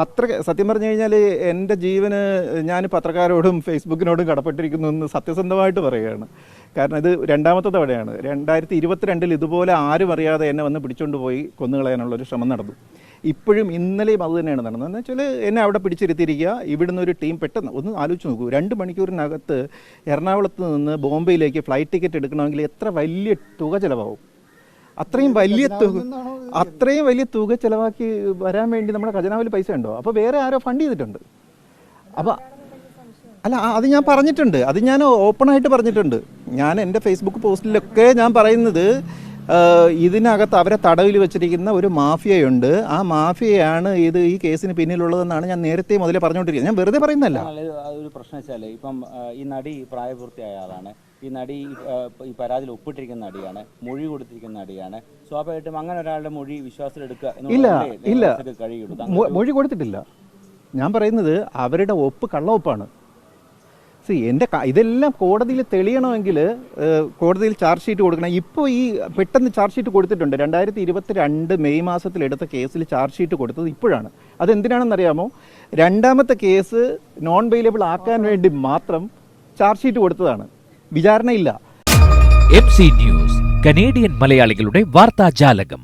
പത്ര സത്യം പറഞ്ഞു കഴിഞ്ഞാൽ എന്റെ ജീവന് ഞാൻ പത്രക്കാരോടും ഫേസ്ബുക്കിനോടും കടപ്പെട്ടിരിക്കുന്നു എന്ന് സത്യസന്ധമായിട്ട് പറയുകയാണ്. കാരണം ഇത് രണ്ടാമത്തെ തവണയാണ്. രണ്ടായിരത്തി ഇരുപത്തിരണ്ടിൽ ഇതുപോലെ ആരും അറിയാതെ എന്നെ വന്ന് പിടിച്ചുകൊണ്ട് പോയി കൊന്നുകളയാനുള്ളൊരു ശ്രമം നടന്നു. ഇപ്പോഴും ഇന്നലെയും അത് തന്നെയാണ് നടന്നത്. എന്ന് വെച്ചാൽ എന്നെ അവിടെ പിടിച്ചിരുത്തിയിരിക്കുക. ഇവിടുന്ന് ഒരു ടീം പെട്ടെന്ന് ഒന്ന് ആലോചിച്ച് നോക്കൂ. രണ്ട് മണിക്കൂറിനകത്ത് എറണാകുളത്ത് നിന്ന് ബോംബെയിലേക്ക് ഫ്ലൈറ്റ് ടിക്കറ്റ് എടുക്കണമെങ്കിൽ എത്ര വലിയ തുക ചിലവാകും? അത്രയും വലിയ തുക അത്രയും വലിയ തുക ചിലവാക്കി വരാൻ വേണ്ടി നമ്മുടെ ഖജനാവിൽ പൈസ ഉണ്ടോ? അപ്പോൾ വേറെ ആരോ ഫണ്ട് ചെയ്തിട്ടുണ്ട്. അപ്പോൾ അല്ല അത് ഞാൻ പറഞ്ഞിട്ടുണ്ട്. അത് ഞാൻ ഓപ്പണായിട്ട് പറഞ്ഞിട്ടുണ്ട്. ഞാൻ എന്റെ ഫേസ്ബുക്ക് പോസ്റ്റിലൊക്കെ ഞാൻ പറയുന്നത് ഇതിനകത്ത് അവരെ തടവിൽ വെച്ചിരിക്കുന്ന ഒരു മാഫിയയുണ്ട്. ആ മാഫിയയാണ് ഇത് ഈ കേസിന് പിന്നിലുള്ളതെന്നാണ് ഞാൻ നേരത്തെ മുതലേ പറഞ്ഞുകൊണ്ടിരിക്കുന്നത്. ഞാൻ വെറുതെ പറയുന്നതല്ല. എന്നാൽ ഒരു പ്രശ്നം വെച്ചാൽ ഇപ്പം ഈ നടി പ്രായപൂർത്തിയായ ആളാണ്. ഈ നടി ഈ പരാതിയിൽ ഒപ്പിട്ടിരിക്കുന്ന നടിയാണ് മൊഴി കൊടുത്തിരിക്കുന്ന നടിയാണ്. സ്വാഭാവികമായിട്ടും അങ്ങനെ ഒരാളുടെ മൊഴി വിശ്വാസത്തിലെടുക്കുക ഇല്ല, ഇല്ല. മൊഴി കൊടുത്തിട്ടില്ല. ഞാൻ പറയുന്നത് അവരുടെ ഒപ്പ് കള്ളവൊപ്പാണ്. സി എന്റെ ഇതെല്ലാം കോടതിയിൽ തെളിയണമെങ്കിൽ കോടതിയിൽ ചാർജ് ഷീറ്റ് കൊടുക്കണം. ഇപ്പോൾ ഈ പെട്ടെന്ന് ചാർജ് ഷീറ്റ് കൊടുത്തിട്ടുണ്ട്. രണ്ടായിരത്തി ഇരുപത്തി രണ്ട് മെയ് മാസത്തിൽ എടുത്ത കേസിൽ ചാർജ് ഷീറ്റ് കൊടുത്തത് ഇപ്പോഴാണ്. അതെന്തിനാണെന്നറിയാമോ രണ്ടാമത്തെ കേസ് നോൺ വെയിലബിൾ ആക്കാൻ വേണ്ടി മാത്രം ചാർജ് ഷീറ്റ് കൊടുത്തതാണ്. വിചാരണയില്ല. എം സി ന്യൂസ് കനേഡിയൻ മലയാളികളുടെ വാർത്താജാലകം.